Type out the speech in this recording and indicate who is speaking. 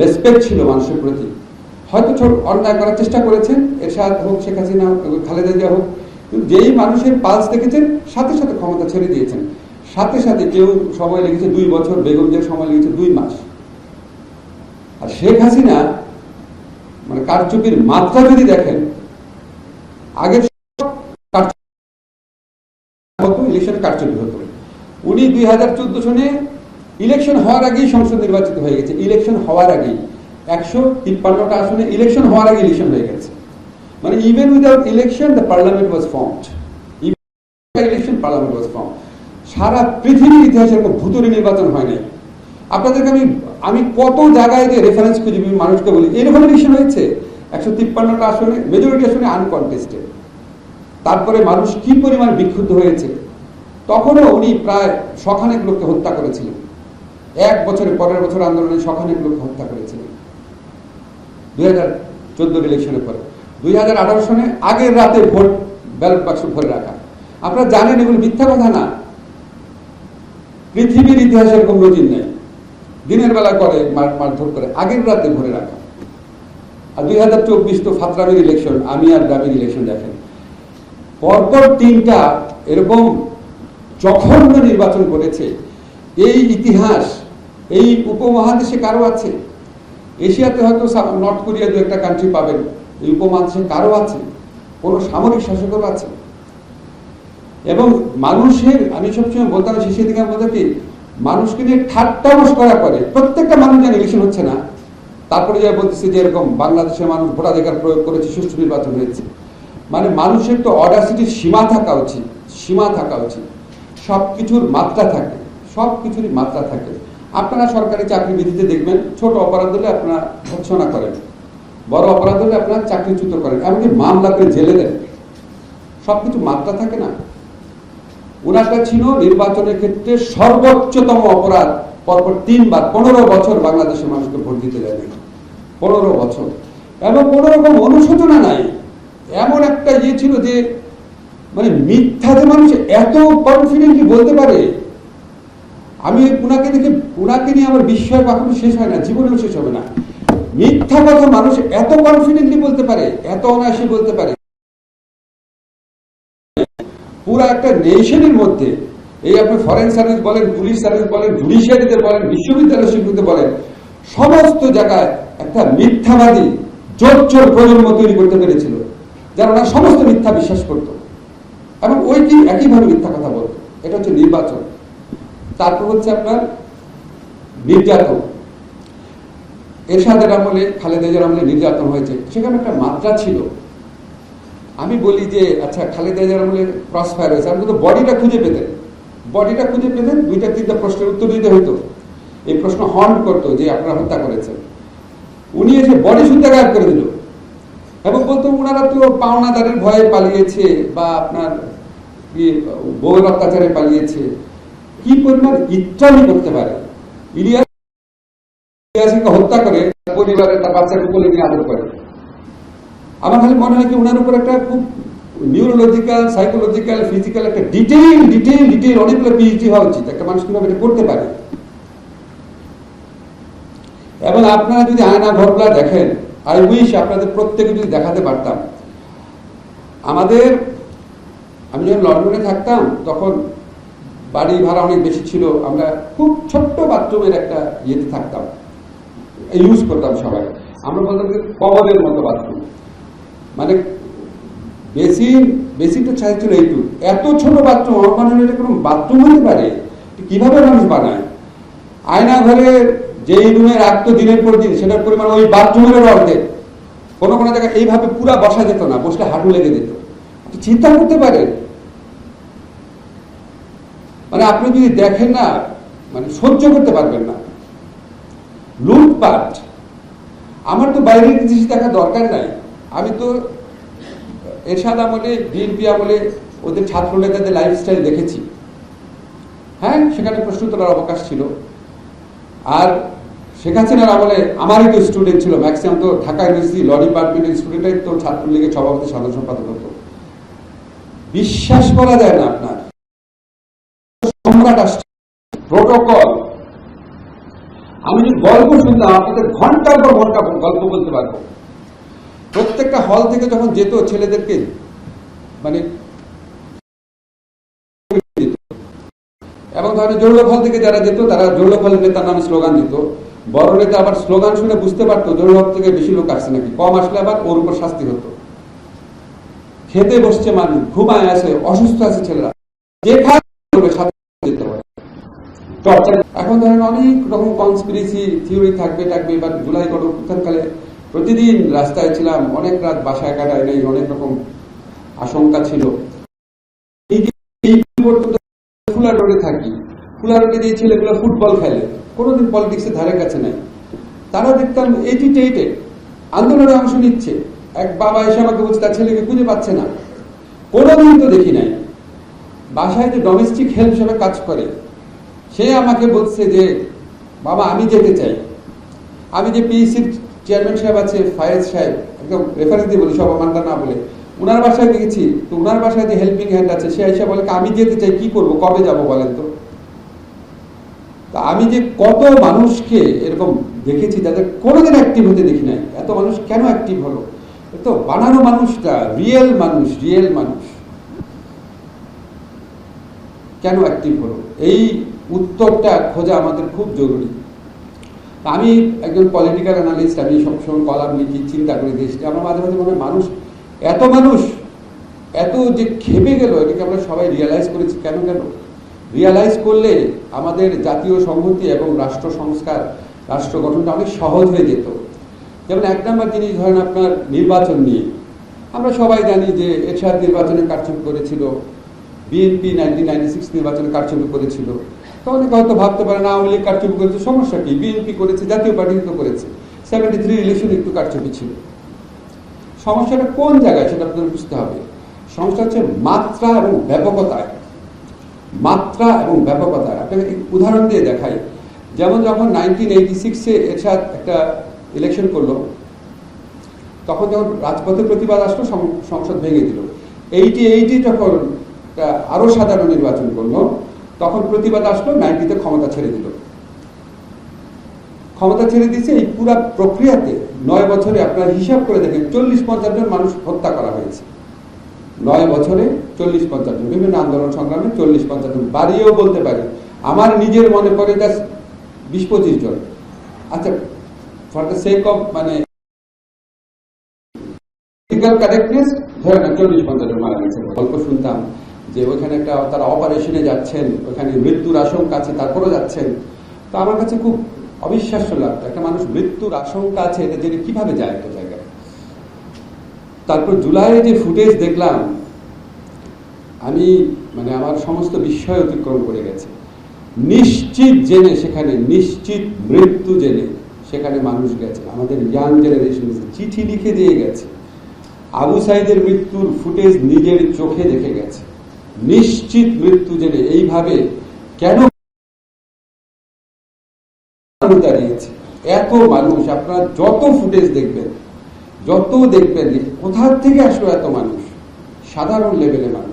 Speaker 1: Respect ছিল মানুষের প্রতি। হয়তো ছোট অন্যায় করার চেষ্টা করেছেন এরশাদ হোক, শেখ হাসিনা হোক খালেদা জিয়া হোক যেই মানুষের পালস দেখেছেন, সাথে সাথে ক্ষমতা ছেড়ে দিয়েছেন। সাথে সাথে কেউ সময় লেগেছে দুই বছর, বেগম জিয়ার সময় লেগেছে দুই মাস। আর শেখ হাসিনা মানে কারচুপির মাত্রা যদি দেখেন, আগের ইলেকশন কারচুপি হতো। উনি দুই হাজার চোদ্দ সনে ইলেকশন হওয়ার আগেই সংসদ নির্বাচিত হয়ে গেছে। ইলেকশন হওয়ার আগেই। একশো তিপ্পান্নটা আসনে ইলেকশন হওয়ার আগে ইলেকশন হয়ে গেছে। মানে even without election the parliament was formed election parliament was form সারা পৃথিবীর ইতিহাসে এরকম ভূতুরি নির্বাচন হয় নাই। আপনাদেরকে আমি আমি কত জায়গায় যে রেফারেন্স খুঁজি মানুষকে বলি এরকম ইলেকশন হয়েছে। একশো তিপ্পান্নটা আসনে মেজরিটি আসনে আনকনটেস্টেড তারপরে মানুষ কি পরিমাণ বিক্ষুব্ধ হয়েছে? তখনও উনি প্রায় শখানেক লোককে হত্যা করেছিলেন। এক বছরের পরের বছর আন্দোলনে শখানেক লোক হত্যা করেছিলেন দুই হাজার চোদ্দোর ইলেকশনের পরে। দুই হাজার আঠারো সনে আগের রাতে ভোট ব্যালট বাক্স ভরে রাখা। আপনারা জানেন এগুলো মিথ্যা কথা না। পৃথিবীর ইতিহাসে এরকম নজির নেই। দিনের বেলা করে, মার- মারধর করে আগের রাতে ভরে রাখা। আর দুই হাজার চব্বিশ তো ফাতরামের ইলেকশন আমি আর দাবির ইলেকশন দেখেন। পরপর তিনটা এরকম জঘন্য নির্বাচন করেছে এই ইতিহাস, এই উপমহাদেশে কারও আছে? এশিয়াতে হয়তো নর্থ কোরিয়া দু একটা কান্ট্রি পাবেন। এই উপমহাদেশে কারও আছে? কোনো সামরিক শাসকেরও আছে? এবং মানুষের, আমি সবসময় বলতাম শেষের দিকে বলতে কি, মানুষকে নিয়ে ঠাট্টামস করা করে। প্রত্যেকটা মানুষ যেন ইলেকশন হচ্ছে না। তারপরে যা বলতেছে যে এরকম বাংলাদেশের মানুষ ভোটাধিকার প্রয়োগ করেছে, সুষ্ঠু নির্বাচন হয়েছে। মানে মানুষের তো অডাসিটির সীমা থাকা উচিত, সীমা থাকা উচিত। সব কিছুর মাত্রা থাকে। সব কিছুরই মাত্রা থাকে। আপনারা সরকারি চাকরি বিধিতে দেখবেন, ছোট অপরাধ হলে আপনারা ভৎসনা করেন। বড় অপরাধ হলে আপনারা চাকরিচ্যুত করেন, এমনকি মামলা করে জেলে দেন। সবকিছু মাত্রা থাকে না। ওনারটা ছিল নির্বাচনের ক্ষেত্রে সর্বোচ্চতম অপরাধ, পরপর তিনবার, পনেরো বছর বাংলাদেশের মানুষকে ভোট দিতে দেয়নি পনেরো বছর। এবং কোনো রকম অনুশোচনা নাই। এমন একটা ইয়ে ছিল যে মানে মিথ্যাতে মানুষ এত কনফিডেন্টলি বলতে পারে আমি পুনাকে দেখে, পুনাকে নিয়ে আমার বিস্ময় কখনো শেষ হয় না, জীবনেও শেষ হবে না। মিথ্যা কথা মানুষ এত কনফিডেন্টলি বলতে পারে, এত অনায়াসে বলতে পারে। পুরো একটা নেশনের মধ্যে, এই আপনি ফরেন সার্ভিস বলেন পুলিশ সার্ভিস বলেন জুডিশিয়ারিতে বলেন, বিশ্ববিদ্যালয় স্বীকৃতি বলেন, সমস্ত জায়গায় একটা মিথ্যাবাদী জোর প্রজন্ম তৈরি করতে পেরেছিল, যারা ওরা সমস্ত মিথ্যা বিশ্বাস করত। এবং ওই কি একইভাবে মিথ্যা কথা বলতো? এটা হচ্ছে নির্বাচন। তারপর হচ্ছে আপনার নির্যাতন। এরশাদের আমলে, খালেদাজের আমলে নির্যাতন হয়েছে। সেখানে একটা মাত্রা ছিল। আমি বলি যে আচ্ছা খালেদা জিয়ার আমলে ক্রস ফায়ার হয়েছে। আপনি তো বডিটা খুঁজে পেতেন। বডিটা খুঁজে পেতেন, দুইটা, তিনটা প্রশ্নের উত্তর দিতে হতো এই প্রশ্ন হন্ট করতো যে, আপনারা হত্যা করেছেন। উনি এসে বডি শুদ্ধ গায়েব করে দিল। এবং বলতো ওনারা তো পাওনাদারের ভয়ে পালিয়েছে বা আপনার কি বউয়ের অত্যাচারে পালিয়েছে। কি পরিমাণ ইত্যাদি করতে পারে? ইলিয়াস হত্যা করে তার পরিবারের তার বাচ্চাকে কোলে নিয়ে আদর করে। আমার খালি মনে হয় কি ওনার উপর একটা খুব নিউরোলজিক্যাল সাইকোলজিক্যাল ফিজিক্যাল একটা ডিটেইল ডিটেইল ডিটেইল অনেকগুলো পিএইচডি হওয়া উচিত। একটা মানুষ কীভাবে এটা করতে পারে? এবং আপনারা যদি আয়না ঘরগুলা দেখেন আই উইশ আপনাদের প্রত্যেকে যদি দেখাতে পারতাম। আমাদের, আমি যখন লন্ডনে থাকতাম, তখন বাড়ি ভাড়া অনেক বেশি ছিল, আমরা খুব ছোট্ট বাথরুমের একটা ইয়েতে থাকতাম ইউজ করতাম সবাই। আমরা বলতাম কবরের মতো বাথরুম। মানে বেসিন বেসিনটা সাইজ ছিল এইটুকু। এত ছোট বাথরুম, আমার মনে এটা কোনো বাথরুম হতে পারে। কীভাবে মানুষ বানায়? আয়না ঘরে যেই রুমে রাখতো দিনের পর দিন, সেটার পরিমাণ ওই বাথরুমের অর্ধেক। কোনো কোনো জায়গায় এইভাবে পুরা বসা যেত না, বসলে হাঁটু লেগে যেত। চিন্তা করতে পারেন মানে আপনি যদি দেখেন না মানে সহ্য করতে পারবেন না। লুটপাট। আমার তো বাইরের জিনিস দেখা দরকার নাই। আমি তো এরশাদ আমলে, বিএনপি আমলে, ওদের ছাত্র নেতাদের লাইফস্টাইল দেখেছি। হ্যাঁ সেখানে প্রশ্ন তোলার অবকাশ ছিল। আর শেখ হাসিনার আমলে আমারই তো স্টুডেন্ট ছিল। ম্যাক্সিমাম তো ঢাকা ইউনিভার্সিটি ল ডিপার্টমেন্টের স্টুডেন্টরাই তো ছাত্রলীগের সভাপতি, সাধারণ সম্পাদক হতো। বিশ্বাস করা যায় না। সম্রাট আসছে। প্রোটোকল আমি যদি গল্প শুনতাম ঘণ্টার পর ঘণ্টা গল্প বলতে পারব। প্রত্যেকটা হল থেকে যখন যেত ছেলেদেরকে মানে এবং ধরেন থেকে যারা যেত, তারা নেতার নামে স্লোগান দিত। বড় নেতা আবার স্লোগান শুনে বুঝতে পারতো জরুরক থেকে বেশি লোক আসছে নাকি। কম আসলে আবার ওর উপর শাস্তি হতো। খেতে বসছে মানুষ ঘুমায় আছে অসুস্থ আছে ছেলেরা। যেখানে করবে সাথে যেতে হবে টর্চার এখন ধরেন অনেক রকম কনস্পিরেসি থিওরি থাকবে থাকবে এবার জুলাই গণঅভ্যুত্থানকালে প্রতিদিন রাস্তায় ছিলাম, অনেক রাত বাসায় কাটায় নেই, অনেক রকম আশঙ্কা ছিল। এই রোডে থাকি ফুলা রোডে দিয়ে ছেলেগুলো ফুটবল খেলে, কোনোদিন পলিটিক্সের ধারে কাছে নাই। তারা দেখতাম এজিটেটেড আন্দোলনে অংশ নিচ্ছে, এক বাবা এসে আমাকে বলছে, তার ছেলেকে খুঁজে পাচ্ছে না। কোনোদিন তো দেখি নাই। বাসায় যে ডোমেস্টিক হেল্প হিসেবে কাজ করে সে আমাকে বলছে যে, বাবা, আমি যেতে চাই। আমি যে পিএসসির চেয়ারম্যান সাহেব আছে, ফায়েজ সাহেব, একদম রেফারেন্স দিয়ে বলি, সব আমারটা না বলে ওনার বাসায় দেখেছি, তো ওনার বাসায় যে হেল্পিং হ্যান্ড আছে, সে এসে বলে, আমি যেতে চাই, কি করব, কবে যাব বলেন তো? তা আমি যে কত মানুষকে এরকম দেখেছি যাদের কোনোদিন অ্যাক্টিভ হতে দেখি নাই, এত মানুষ কেন অ্যাক্টিভ হলো? তো বানানো মানুষটা রিয়েল মানুষ রিয়েল মানুষ। কেন অ্যাক্টিভ হলো? এই উত্তরটা খোঁজা আমাদের খুব জরুরি। আমি একজন পলিটিক্যাল অ্যানালিস্ট আমি সবসময় কলাম লিখি, চিন্তা করি দেশটা আমার মাঝে মাঝে মনে হয় মানুষ, এত মানুষ, এত যে খেপে গেল, এটাকে আমরা সবাই রিয়ালাইজ করেছি। কেন কেন? রিয়ালাইজ করলে আমাদের জাতীয় সংহতি এবং রাষ্ট্র সংস্কার, রাষ্ট্র গঠনটা অনেক সহজ হয়ে যেত। যেমন এক নম্বর জিনিস ধরেন আপনার নির্বাচন নিয়ে। আমরা সবাই জানি যে এরশাদ নির্বাচনে কারচুপি করেছিল। বিএনপি নাইনটিন নাইনটি সিক্স নির্বাচনে কারচুপি করেছিল। তো অনেকে হয়তো ভাবতে পারে না আওয়ামী লীগ কারচুপি করেছে, সমস্যা কি? বিএনপি করেছে, জাতীয় পার্টি তো করেছে। সেভেন্টি থ্রি ইলেকশন একটু কারচুপি ছিল। সমস্যাটা কোন জায়গায় সেটা আপনাদের বুঝতে হবে। সমস্যা হচ্ছে মাত্রা এবং ব্যাপকতায়। মাত্রা এবং ব্যাপকতায়। আপনাকে উদাহরণ দিয়ে দেখাই। যেমন যখন নাইনটিন এইটি সিক্সে এরশাদ একটা ইলেকশন করল, তখন যখন রাজপথে প্রতিবাদ আসলো সংসদ ভেঙে দিল। এইটি এইটি যখন একটা আরও সাধারণ নির্বাচন করল তখন প্রতিবাদ আসলো, নাইনটিতে ক্ষমতা ছেড়ে দিল। ক্ষমতা ছেড়ে দিয়েছে, এই পুরা প্রক্রিয়াতে নয় বছরে আপনার হিসাব করে দেখেন, চল্লিশ পঞ্চাশ জন মানুষ হত্যা করা হয়েছে। নয় বছরে চল্লিশ পঞ্চাশ জন, বিভিন্ন আন্দোলন সংগ্রামে চল্লিশ পঞ্চাশ জন, বাড়িয়েও বলতে পারি, আমার নিজের মনে পড়ে জাস্ট বিশ পঁচিশ জন। আচ্ছা ফর দ্য সেক অফ মানে চল্লিশ পঞ্চাশ জন মারা গেছে। গল্প শুনতাম যে ওইখানে একটা তারা অপারেশনে যাচ্ছেন ওখানে মৃত্যুর আশঙ্কা আছে, তারপরও যাচ্ছেন। তো আমার কাছে খুব অবিশ্বাস্য লাগতো, একটা মানুষ মৃত্যুর আশঙ্কা আছে, এটা জেনে কীভাবে যায় একটা জায়গায়? তারপর জুলাইয়ে যে ফুটেজ দেখলাম, আমি মানে আমার সমস্ত বিস্ময় অতিক্রম করে গেছে। নিশ্চিত জেনে সেখানে, নিশ্চিত মৃত্যু জেনে সেখানে মানুষ গেছে। আমাদের ইয়াং জেনারেশন চিঠি লিখে দিয়ে গেছে। আবু সাইদের মৃত্যুর ফুটেজ নিজের চোখে দেখে গেছে। নিশ্চিত মৃত্যু জেনে এইভাবে কেন দাঁড়িয়েছে? এত মানুষ, আপনার যত ফুটেজ দেখবেন, যত দেখবেন, কোথার থেকে আসলো এত মানুষ? সাধারণ লেভেলে মানুষ।